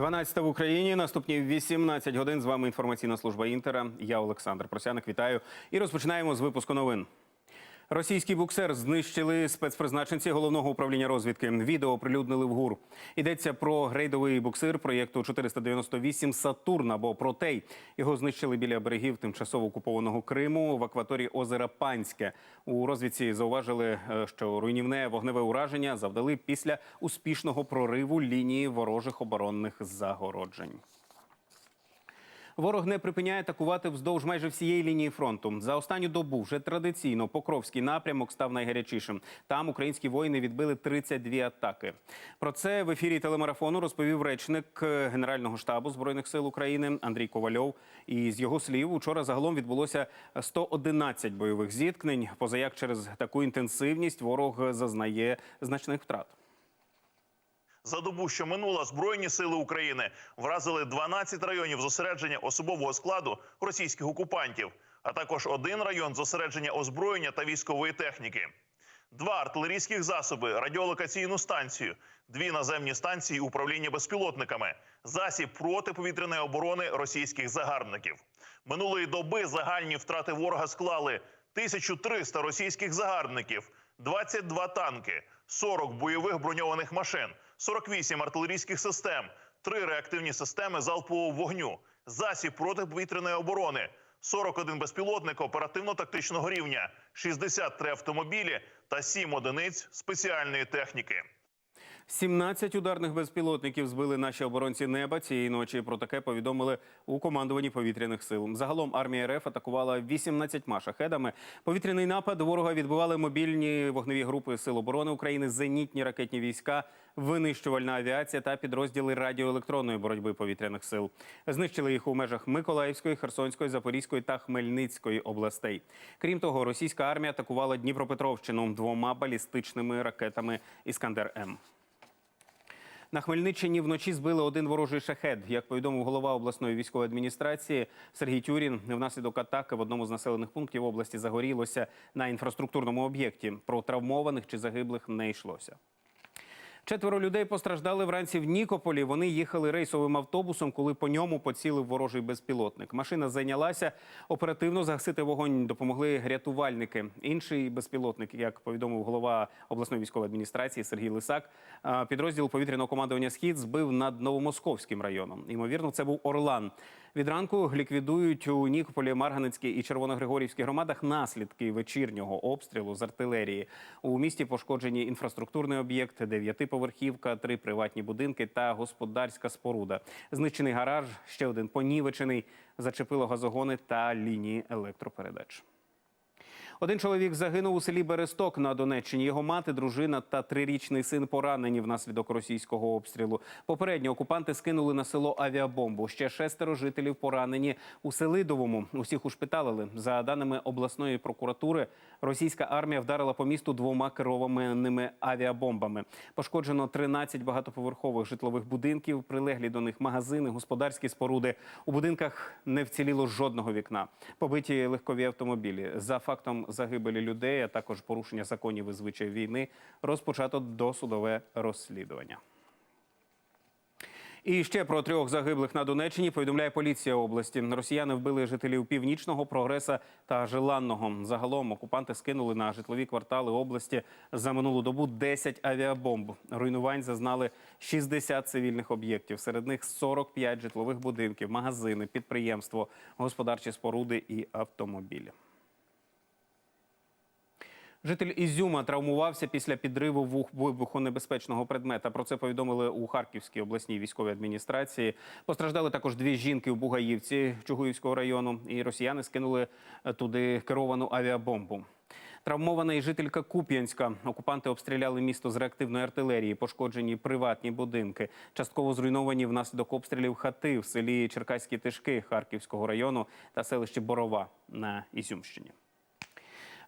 12 в Україні. Наступні 18 годин. З вами інформаційна служба Інтера. Я Олександр Просяник. Вітаю. І розпочинаємо з випуску новин. Російський буксер знищили спецпризначенці головного управління розвідки. Відео оприлюднили в ГУР. Йдеться про рейдовий буксир проєкту 498 Сатурн або Протей. Його знищили біля берегів тимчасово окупованого Криму в акваторії озера Панське. У розвідці зауважили, е, що руйнівне вогневе ураження завдали після успішного прориву лінії ворожих оборонних загороджень. Ворог не припиняє атакувати вздовж майже всієї лінії фронту. За останню добу вже традиційно Покровський напрямок став найгарячішим. Там українські воїни відбили 32 атаки. Про це в ефірі телемарафону розповів речник е, Генерального штабу збройних сил України Андрій Ковальов. І з його слів, учора загалом відбулося 111 бойових зіткнень. Позаяк через таку інтенсивність ворог зазнає значних втрат. За добу, що минула, Збройні сили України вразили 12 районів зосередження особового складу російських окупантів, а також один район зосередження озброєння та військової техніки, два артилерійських засоби, радіолокаційну станцію, дві наземні станції управління безпілотниками, засіб протиповітряної оборони російських загарбників. Минулої доби загальні втрати ворога склали 1300 російських загарбників, 22 танки, 40 бойових броньованих машин, 48 артилерійських систем, 3 реактивні системи залпового вогню, засіб протиповітряної оборони, 41 безпілотник оперативно-тактичного рівня, 63 автомобілі та 7 одиниць спеціальної техніки. 17 ударних безпілотників збили наші оборонці неба цієї ночі. Про таке повідомили у командуванні повітряних сил. Загалом армія РФ атакувала 18 шахедами. Повітряний напад ворога відбивали мобільні вогневі групи Сил оборони України, зенітні ракетні війська, винищувальна авіація та підрозділи радіоелектронної боротьби повітряних сил. Знищили їх у межах Миколаївської, Херсонської, Запорізької та Хмельницької областей. Крім того, російська армія атакувала Дніпропетровщину двома балістичними ракетами Іскандер М. На Хмельниччині вночі збили один ворожий шахет. Як повідомив голова обласної військової адміністрації Сергій Тюрін, внаслідок атаки в одному з населених пунктів області загорілося на інфраструктурному об'єкті. Про травмованих чи загиблих не йшлося. Четверо людей постраждали вранці в Нікополі. Вони їхали рейсовим автобусом, коли по ньому поцілив ворожий безпілотник. Машина зайнялася. Оперативно загасити вогонь допомогли рятувальники. Інший безпілотник, як повідомив голова обласної військової адміністрації Сергій Лисак, підрозділ повітряного командування Схід збив над Новомосковським районом. Ймовірно, це був Орлан. Від ранку ліквідують у Нікополі, Марганецькій і Червоногригорівській громадах наслідки вечірнього обстрілу з артилерії. У місті пошкоджені інфраструктурний об'єкт, дев'ятиповерхівка, три приватні будинки та господарська споруда. Знищений гараж, ще один понівечений, зачепило газогони та лінії електропередач. Один чоловік загинув у селі Бересток на Донеччині. Його мати, дружина та трирічний син поранені внаслідок російського обстрілу. Попередньо окупанти скинули на село авіабомбу. Ще шестеро жителів поранені у Селидовому. Усіх ушпиталили. За даними обласної прокуратури, російська армія вдарила по місту двома керованими авіабомбами. Пошкоджено 13 багатоповерхових житлових будинків, прилеглі до них магазини, господарські споруди. У будинках не вціліло жодного вікна. Побиті легкові автомобілі. За фактом загибелі людей, а також порушення законів і звичаїв війни, розпочато досудове розслідування. І ще про трьох загиблих на Донеччині повідомляє поліція області. Росіяни вбили жителів північного прогреса та Желанного. Загалом окупанти скинули на житлові квартали області за минулу добу 10 авіабомб. Руйнувань зазнали 60 цивільних об'єктів. Серед них 45 житлових будинків, магазини, підприємство, господарчі споруди і автомобілі. Житель Ізюма травмувався після підриву вибухонебезпечного предмета. Про це повідомили у Харківській обласній військовій адміністрації. Постраждали також дві жінки в Бугаївці Чугуївського району. І росіяни скинули е, туди керовану авіабомбу. Травмована і жителька Куп'янська. Окупанти обстріляли місто з реактивної артилерії, пошкоджені приватні будинки. Частково зруйновані внаслідок обстрілів хати в селі Черкаські Тишки Харківського району та селищі Борова на Ізюмщині.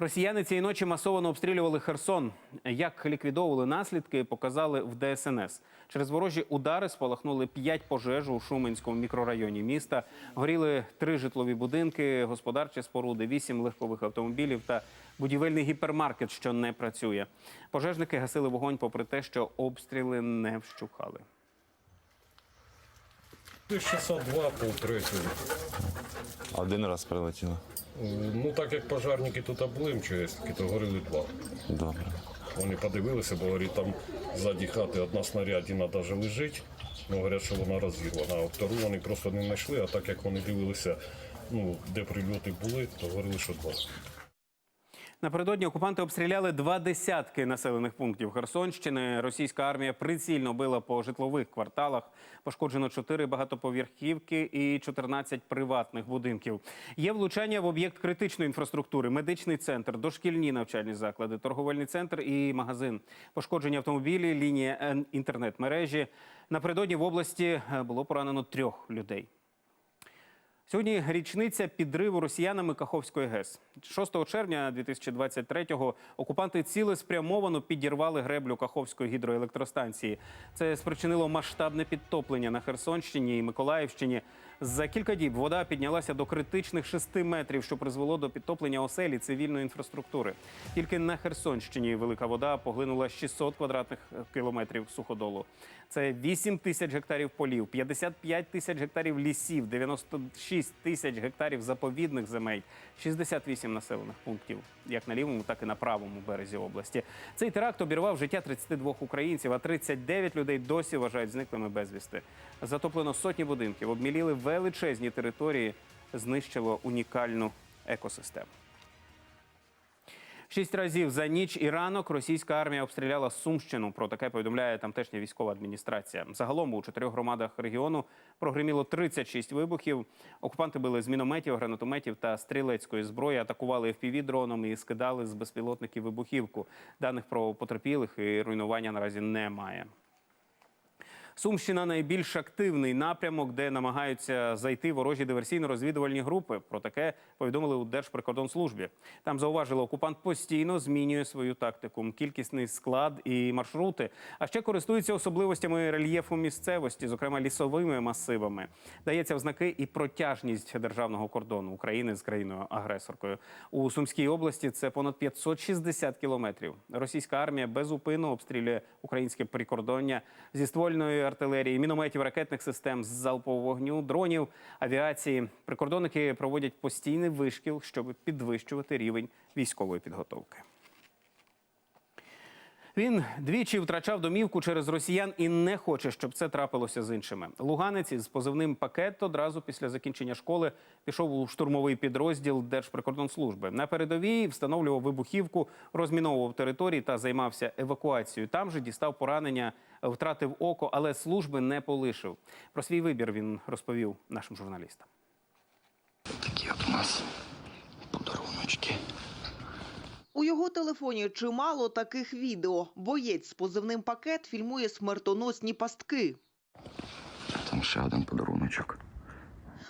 Росіяни цієї ночі масово обстрілювали Херсон. Як ліквідовували наслідки, показали в ДСНС. Через ворожі удари спалахнули п'ять пожеж у Шуменському мікрорайоні міста. Горіли три житлові будинки, господарчі споруди, вісім легкових автомобілів та будівельний гіпермаркет, що не працює. Пожежники гасили вогонь, попри те, що обстріли не вщухали. Десь часа два по третього. Один раз прилетіло. Ну так як пожарники тут МЧСники, то горіли два. Добре. Вони подивилися, бо говорять, там ззаді хати одна снарядіна навіть лежить. Ну, говорять, що вона розірвана. А втору вони просто не знайшли, а так як вони дивилися, ну, де прильоти були, то говорили, що два. Напередодні окупанти обстріляли два десятки населених пунктів Херсонщини. Російська армія прицільно била по житлових кварталах. Пошкоджено чотири багатоповерхівки і 14 приватних будинків. Є влучання в об'єкт критичної інфраструктури, медичний центр, дошкільні навчальні заклади, торговельний центр і магазин. Пошкоджені автомобілі, лінія е, інтернет-мережі. Напередодні в області е, було поранено трьох людей. Сьогодні річниця підриву росіянами Каховської ГЕС. 6 червня 2023-го окупанти цілеспрямовано підірвали греблю Каховської гідроелектростанції. Це спричинило масштабне підтоплення на Херсонщині і Миколаївщині. За кілька діб вода піднялася до критичних 6 метрів, що призвело до підтоплення оселі цивільної інфраструктури. Тільки на Херсонщині велика вода поглинула 600 квадратних кілометрів суходолу. Це 8 тисяч гектарів полів, 55 тисяч гектарів лісів, 96 тисяч гектарів заповідних земель, 68 населених пунктів, як на лівому, так і на правому березі області. Цей теракт обірвав життя 32 українців, а 39 людей досі вважають зниклими безвісти. Затоплено сотні будинків, обміліли величезні території, знищило унікальну екосистему. Шість разів за ніч і ранок російська армія обстріляла Сумщину. Про таке повідомляє тамтешня військова адміністрація. Загалом у чотирьох громадах регіону прогреміло 36 вибухів. Окупанти били з мінометів, гранатометів та стрілецької зброї, атакували fpv дроном і скидали з безпілотників вибухівку. Даних про потерпілих і руйнування наразі немає. Сумщина найбільш активний напрямок, де намагаються зайти ворожі диверсійно-розвідувальні групи. Про таке повідомили у Держприкордонслужбі. Там зауважили, окупант постійно змінює свою тактику, кількісний склад і маршрути. А ще користується особливостями рельєфу місцевості, зокрема лісовими масивами. Дається в і протяжність державного кордону України з країною-агресоркою. У Сумській області це понад 560 кілометрів. Російська армія безупинно обстрілює українське прикордоння зі ствольної артилерії, мінометів, ракетних систем з залпового вогню, дронів, авіації. Прикордонники проводять постійний вишкіл, щоб підвищувати рівень військової підготовки. Він двічі втрачав домівку через росіян і не хоче, щоб це трапилося з іншими. Луганець із позивним пакет одразу після закінчення школи пішов у штурмовий підрозділ Держприкордонслужби. На передовій встановлював вибухівку, розміновував території та займався евакуацією. Там же дістав поранення, втратив око, але служби не полишив. Про свій вибір він розповів нашим журналістам. Такі от у нас подаруночки. У його телефоні чимало таких відео. Боєць з позивним пакет фільмує смертоносні пастки. Там ще один подаруночок.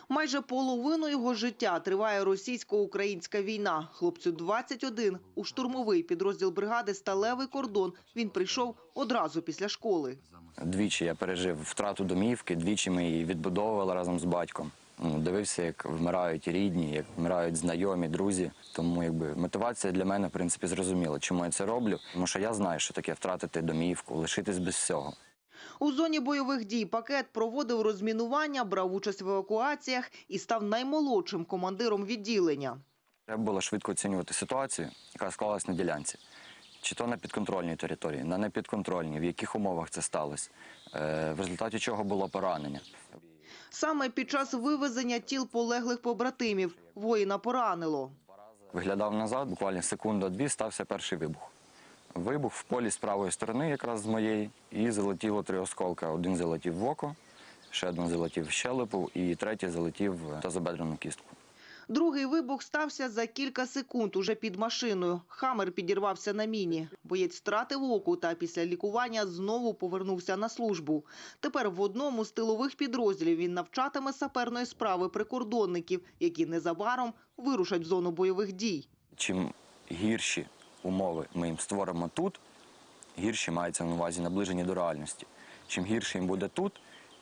Майже половину його життя триває російсько-українська війна. Хлопцю 21. У штурмовий підрозділ бригади Сталевий кордон він прийшов одразу після школи. Двічі я пережив втрату домівки, двічі ми її відбудовували разом з батьком. Ну, Дивився, як вмирають рідні, як вмирають знайомі, друзі. Тому якби мотивація для мене, в принципі, зрозуміла, чому я це роблю. Тому що я знаю, що таке втратити домівку, лишитись без всього. У зоні бойових дій пакет проводив розмінування, брав участь в евакуаціях і став наймолодшим командиром відділення. Треба було швидко оцінювати ситуацію, яка склалась на ділянці. Чи то на підконтрольній території, на непідконтрольній, в яких умовах це сталося, е, в результаті чого було поранення. Саме під час вивезення тіл полеглих побратимів воїна поранило. Виглядав назад, буквально секунду-дві стався перший вибух. Вибух в полі з правої сторони, якраз з моєї, і залетіло три осколки. Один залетів в око, ще один залетів в щелепу, і третій залетів в тазобедрену кістку. Другий вибух стався за кілька секунд уже під машиною. Хамер підірвався на міні. Боєць втратив оку та після лікування знову повернувся на службу. Тепер в одному з тилових підрозділів він навчатиме саперної справи прикордонників, які незабаром вирушать в зону бойових дій. Чим гірші умови ми їм створимо тут, гірші мається на увазі наближені до реальності. Чим гірше їм буде тут,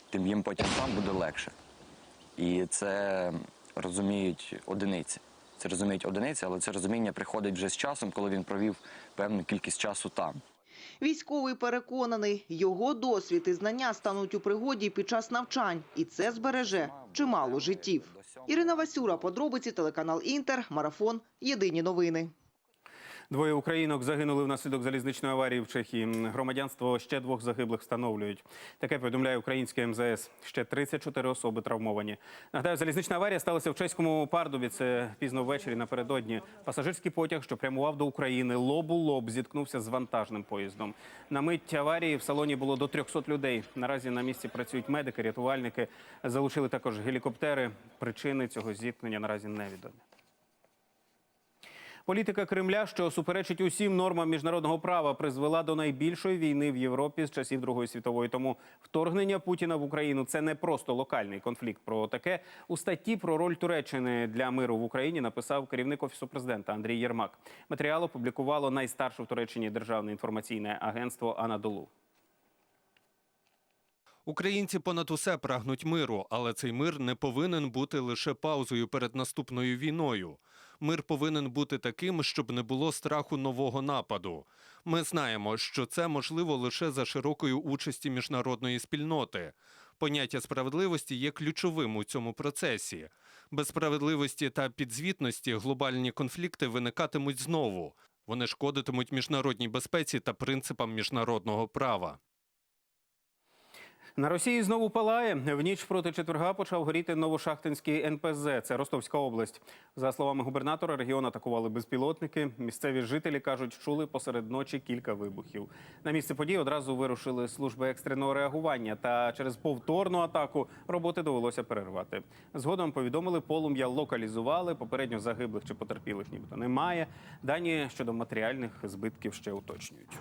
тим їм потім там буде легше. І це розуміють одиниці. Це розуміють одиниці, але це розуміння приходить вже з часом, коли він провів певну кількість часу там. Військовий переконаний, його досвід і знання стануть у пригоді під час навчань, і це збереже чимало життів. Ірина Васюра, подробиці, телеканал Інтер, Марафон, Єдині новини. Двоє українок загинули внаслідок залізничної аварії в Чехії. Громадянство ще двох загиблих встановлюють. Таке повідомляє українське МЗС. Ще 34 особи травмовані. Нагадаю, залізнична аварія сталася в чеському Пардубі. Це пізно ввечері напередодні. Пасажирський потяг, що прямував до України, лоб у лоб зіткнувся з вантажним поїздом. На мить аварії в салоні було до 300 людей. Наразі на місці працюють медики, рятувальники. Залучили також гелікоптери. Причини цього зіткнення наразі невідомі. Політика Кремля, що суперечить усім нормам міжнародного права, призвела до найбільшої війни в Європі з часів Другої світової. Тому вторгнення Путіна в Україну це не просто локальний конфлікт. Про таке у статті про роль Туреччини для миру в Україні написав керівник офісу президента Андрій Єрмак. Матеріал опублікувало найстарше в Туреччині державне інформаційне агентство Анадолу. Українці понад усе прагнуть миру, але цей мир не повинен бути лише паузою перед наступною війною. Мир повинен бути таким, щоб не було страху нового нападу. Ми знаємо, що це можливо лише за широкою участі міжнародної спільноти. Поняття справедливості є ключовим у цьому процесі. Без справедливості та підзвітності глобальні конфлікти виникатимуть знову. Вони шкодитимуть міжнародній безпеці та принципам міжнародного права. На Росії знову палає. В ніч проти четверга почав горіти Новошахтинський НПЗ. Це Ростовська область. За словами губернатора, регіон атакували безпілотники. Місцеві жителі кажуть, чули посеред ночі кілька вибухів. На місце події одразу вирушили служби екстреного реагування. Та через повторну атаку роботи довелося перервати. Згодом повідомили, полум'я локалізували. Попередньо загиблих чи потерпілих нібито немає. Дані щодо матеріальних збитків ще уточнюють.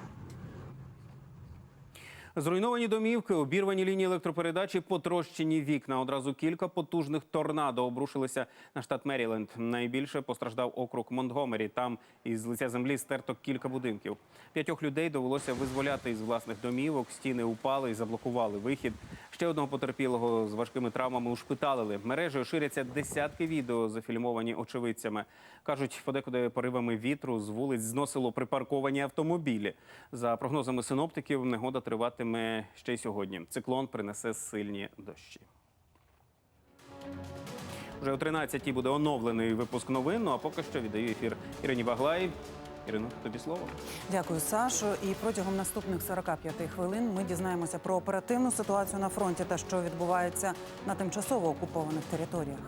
Зруйновані домівки, обірвані лінії електропередачі, потрощені вікна. Одразу кілька потужних торнадо обрушилися на штат Меріленд. Найбільше постраждав округ Монтгомері. Там із лиця землі стерто кілька будинків. П'ятьох людей довелося визволяти із власних домівок. Стіни упали і заблокували вихід. Ще одного потерпілого з важкими травмами ушпиталили. Мережею ширяться десятки відео, зафільмовані очевидцями. Кажуть, подекуди поривами вітру з вулиць зносило припарковані автомобілі. За прогнозами синоптиків, негода триватиме ще й сьогодні. Циклон принесе сильні дощі. Вже о 13-й буде оновлений випуск новин. Ну а поки що віддаю ефір Ірині Баглай. Ірино, тобі слово. Дякую, Сашо. І протягом наступних 45 хвилин ми дізнаємося про оперативну ситуацію на фронті та що відбувається на тимчасово окупованих територіях.